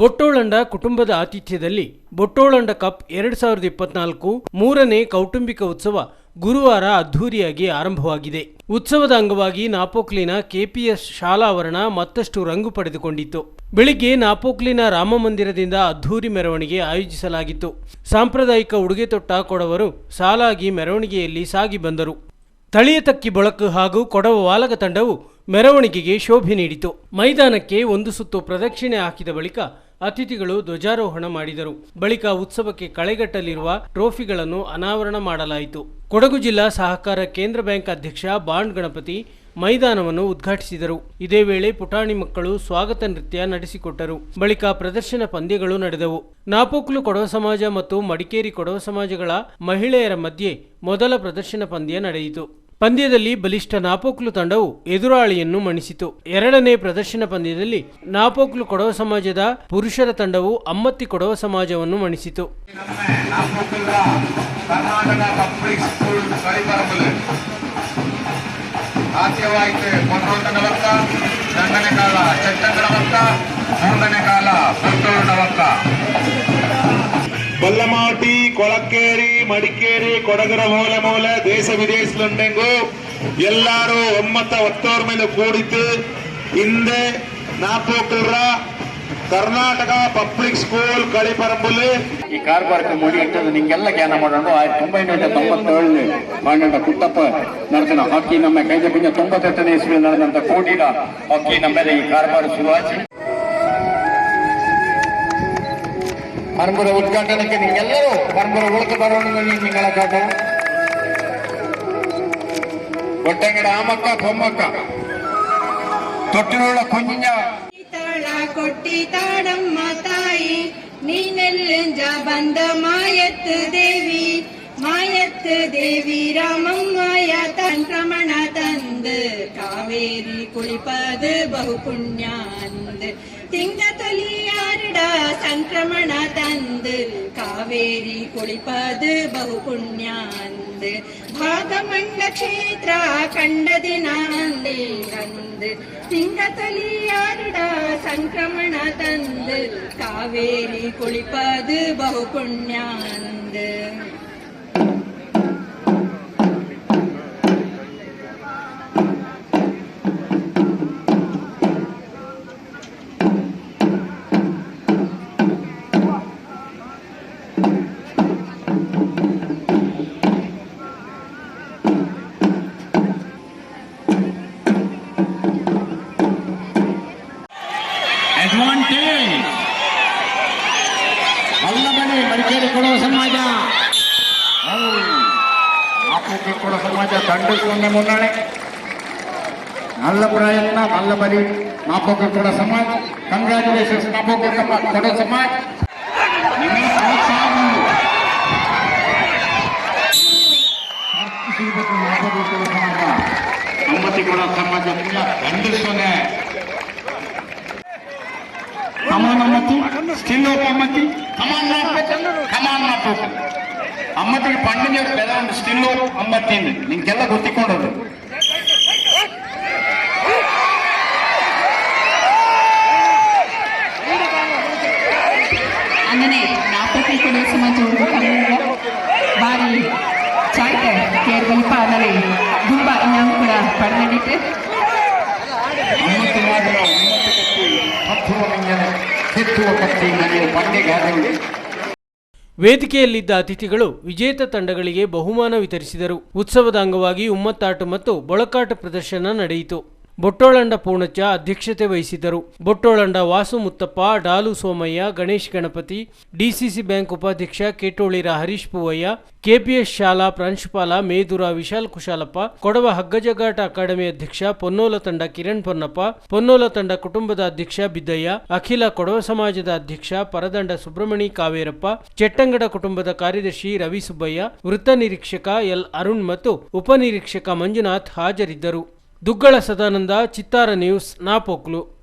ಬೊಟ್ಟೋಳಂಡ ಕುಟುಂಬದ ಆತಿಥ್ಯದಲ್ಲಿ ಬೊಟ್ಟೋಳಂಡ ಕಪ್ ಎರಡು ಸಾವಿರದ ಇಪ್ಪತ್ನಾಲ್ಕು ಮೂರನೇ ಕೌಟುಂಬಿಕ ಉತ್ಸವ ಗುರುವಾರ ಅದ್ಧೂರಿಯಾಗಿ ಆರಂಭವಾಗಿದೆ. ಉತ್ಸವದ ಅಂಗವಾಗಿ ನಾಪೋಕ್ಲಿನ ಕೆಪಿಎಸ್ ಶಾಲಾ ಆವರಣ ಮತ್ತಷ್ಟು ರಂಗು ಪಡೆದುಕೊಂಡಿತ್ತು. ಬೆಳಿಗ್ಗೆ ನಾಪೋಕ್ಲಿನ ರಾಮಮಂದಿರದಿಂದ ಅದ್ಧೂರಿ ಮೆರವಣಿಗೆ ಆಯೋಜಿಸಲಾಗಿತ್ತು. ಸಾಂಪ್ರದಾಯಿಕ ಉಡುಗೆ ತೊಟ್ಟ ಕೊಡವರು ಸಾಲಾಗಿ ಮೆರವಣಿಗೆಯಲ್ಲಿ ಸಾಗಿ ಬಂದರು. ತಳಿಯ ತಕ್ಕಿ ಬಳಕು ಹಾಗೂ ಕೊಡವ ವಾಲಕ ತಂಡವು ಮೆರವಣಿಗೆಗೆ ಶೋಭೆ ನೀಡಿತು. ಮೈದಾನಕ್ಕೆ ಒಂದು ಸುತ್ತು ಪ್ರದಕ್ಷಿಣೆ ಹಾಕಿದ ಬಳಿಕ ಅತಿಥಿಗಳು ಧ್ವಜಾರೋಹಣ ಮಾಡಿದರು. ಬಳಿಕ ಉತ್ಸವಕ್ಕೆ ಕಳೆಗಟ್ಟಲಿರುವ ಟ್ರೋಫಿಗಳನ್ನು ಅನಾವರಣ ಮಾಡಲಾಯಿತು. ಕೊಡಗು ಜಿಲ್ಲಾ ಸಹಕಾರ ಕೇಂದ್ರ ಬ್ಯಾಂಕ್ ಅಧ್ಯಕ್ಷ ಬಾಂಡ್ ಗಣಪತಿ ಮೈದಾನವನ್ನು ಉದ್ಘಾಟಿಸಿದರು. ಇದೇ ವೇಳೆ ಪುಟಾಣಿ ಮಕ್ಕಳು ಸ್ವಾಗತ ನೃತ್ಯ ನಡೆಸಿಕೊಟ್ಟರು. ಬಳಿಕ ಪ್ರದರ್ಶನ ಪಂದ್ಯಗಳು ನಡೆದವು. ನಾಪೋಕ್ಲು ಕೊಡವ ಸಮಾಜ ಮತ್ತು ಮಡಿಕೇರಿ ಕೊಡವ ಸಮಾಜಗಳ ಮಹಿಳೆಯರ ಮಧ್ಯೆ ಮೊದಲ ಪ್ರದರ್ಶನ ಪಂದ್ಯ ನಡೆಯಿತು. ಪಂದ್ಯದಲ್ಲಿ ಬಲಿಷ್ಠ ನಾಪೋಕ್ಲು ತಂಡವು ಎದುರಾಳಿಯನ್ನು ಮಣಿಸಿತು. ಎರಡನೇ ಪ್ರದರ್ಶನ ಪಂದ್ಯದಲ್ಲಿ ನಾಪೋಕ್ಲು ಕೊಡವ ಸಮಾಜದ ಪುರುಷರ ತಂಡವು ಅಮ್ಮತ್ತಿ ಕೊಡವ ಸಮಾಜವನ್ನು ಮಣಿಸಿತು. കൊല്ലമാട്ടി കൊളക്കേരി മടിക്കേരി കൊടകര മൂല മൂല ദേശ വിദേശിലുണ്ടെങ്കിൽ എല്ലാരും ഒമ്മത്ത ഒത്തോർമയിൽ കൂടിയിട്ട് ഇന്ത് നാപ്പോക്കുള്ള ಕರ್ನಾಟಕ ಪಬ್ಲಿಕ್ ಸ್ಕೂಲ್ ಕಳಿಪರಂಬುಲಿ ಈ ಕಾರ್ಬಾರಕ್ಕೆ ಮುಡಿ ಇಟ್ಟದ್ದು ನಿಂಗೆಲ್ಲ ಜ್ಞಾನ ಮಾಡೋಣ ಆಯ್ತು ಒಂಬೈನೂರ ತೊಂಬತ್ತೇಳನೇ ಮಾಂಡಂಡ ಕುಟ್ಟಪ್ಪ ನಡೆದ ಹಾಕಿ ನಮ್ಮ ಕೈದ ಪುಣ್ಯ ತೊಂಬತ್ತೆಟ್ಟನೇ ಇಸ್ವಿ ನಡೆದಂತ ಕೋಟಿನ ಹಾಕಿ ನಮ್ಮೆಲ್ಲ ಈ ಕಾರ್ಬಾರ ಶುರುವಾಚಿ ಪರಂಪರೆ ಉದ್ಘಾಟನೆಗೆ ನಿಂಗೆಲ್ಲರೂ ಪರಂಪರೆ ಉಳಿದು ಬರೋಣ ನಿಂಗಳ ಕಾಟ ಕೊಟ್ಟಂಗಡ ಆಮಕ್ಕ ಬೊಮ್ಮಕ್ಕ ತೊಟ್ಟಿನೊಳ ಕುಂಜ ತಾಳ ಕೊಟ್ಟಿ ತಾಡಮ್ಮ ತಾಯಿ ನೀನೆಲ್ಲಿಂಜ ಬಂದ ಮಾಯತ್ತು ದೇವಿ ಮಾಯತ್ತು ದೇವಿ ರಾಮಮ್ಮಯ ಸಂಕ್ರಮಣ ತಂದು ಕಾವೇರಿ ಕುಳಿಪದು ಬಹು ಪುಣ್ಯ ಅಂದು ತಿಂಗ ತೊಲಿಯಾರಿಡ ಸಂಕ್ರಮಣ ತಂದು ಕಾವೇರಿ ಕುಳಿಪದು ಬಹು ಪುಣ್ಯ ಅಂದು ಭಾಗಮಂಡ ಕ್ಷೇತ್ರ ಕಂಡ ದಿನ ಅಂದೇ ಅಂದು ತಿಂಗ ತೊಲಿಯಾರಿಡ ಸಂಕ್ರಮಣ ತಂದು ಕಾವೇರಿ ಕುಳಿಪದು ಬಹು ಪುಣ್ಯ ಅಂದು ಅಡ್ವಾಂಟೇಜ್ ಅಲ್ಲಬಲಿ ಮಡಿಕೇರಿ ಕೊಡುವ ಸಮಾಜ ಆಪಕ್ಕೆ ಕೊಡುವ ಸಮಾಜ ದಂಡಿಸುವಂತ ಮುನ್ನಡೆ நல்ல ಪ್ರಯತ್ನ நல்ல ಬಲಿ ನಾಪಕ್ಕೆ ಕೊಡ ಸಮಾಜ ಕಂಗ್ರ್ಯಾಚುಲೇಷನ್ಸ್ ನಾಪಕ್ಕೆ ಕೊಡೋ ಸಮಾಜ ಅಮ್ಮತಿ ಕೊಡೋ ಸಮಾಜ ಪುಣ್ಯ ದಂಡಿಸೋನೆ come on Ammathi still op Ammathi come on come on Napoklu ಅಮ್ಮತ್ತಿಗೆ ಪಂಡಿನ ಬೆಲೆ ಒಂದು ಚಾಯ್ತೆ ಕೇರ್ ಅಲ್ಲದೆ ಇನ್ನಾಮ್ ಕೂಡ ಪಡೆದಿಟ್ಟು ವೇದಿಕೆಯಲ್ಲಿದ್ದ ಅತಿಥಿಗಳು ವಿಜೇತ ತಂಡಗಳಿಗೆ ಬಹುಮಾನ ವಿತರಿಸಿದರು. ಉತ್ಸವದ ಅಂಗವಾಗಿ ಉಮ್ಮತ್ತಾಟ ಮತ್ತು ಬೊಳಕಾಟ ಪ್ರದರ್ಶನ ನಡೆಯಿತು. ಬೊಟ್ಟೋಳಂಡ ಪೂರ್ಣಚ್ಚ ಅಧ್ಯಕ್ಷತೆ ವಹಿಸಿದ್ದರು. ಬೊಟ್ಟೋಳಂಡ ವಾಸು ಮುತ್ತಪ್ಪ, ಡಾಲು ಸೋಮಯ್ಯ, ಗಣೇಶ್ ಗಣಪತಿ, ಡಿಸಿಸಿ ಬ್ಯಾಂಕ್ ಉಪಾಧ್ಯಕ್ಷ ಕೇಟೋಳಿರ ಹರೀಶ್ ಪೂವಯ್ಯ, ಕೆಪಿಎಸ್ ಶಾಲಾ ಪ್ರಾಂಶುಪಾಲ ಮೇದುರ ವಿಶಾಲ್ ಕುಶಾಲಪ್ಪ, ಕೊಡವ ಹಗ್ಗಜಗಾಟ ಅಕಾಡೆಮಿ ಅಧ್ಯಕ್ಷ ಪೊನ್ನೋಲ ತಂಡ ಕಿರಣ್ ಪೊನ್ನಪ್ಪ, ಪೊನ್ನೋಲ ತಂಡ ಕುಟುಂಬದ ಅಧ್ಯಕ್ಷ ಬಿದ್ದಯ್ಯ, ಅಖಿಲ ಕೊಡವ ಸಮಾಜದ ಅಧ್ಯಕ್ಷ ಪರದಂಡ ಸುಬ್ರಹ್ಮಣಿ ಕಾವೇರಪ್ಪ, ಚೆಟ್ಟಂಗಡ ಕುಟುಂಬದ ಕಾರ್ಯದರ್ಶಿ ರವಿ ಸುಬ್ಬಯ್ಯ, ವೃತ್ತ ನಿರೀಕ್ಷಕ ಎಲ್ ಅರುಣ್ ಮತ್ತು ಉಪನಿರೀಕ್ಷಕ ಮಂಜುನಾಥ್ ಹಾಜರಿದ್ದರು. ದುಗ್ಗಳ ಸದಾನಂದ ಚಿತ್ತಾರ ನ್ಯೂಸ್ ನಾಪೋಕ್ಲು.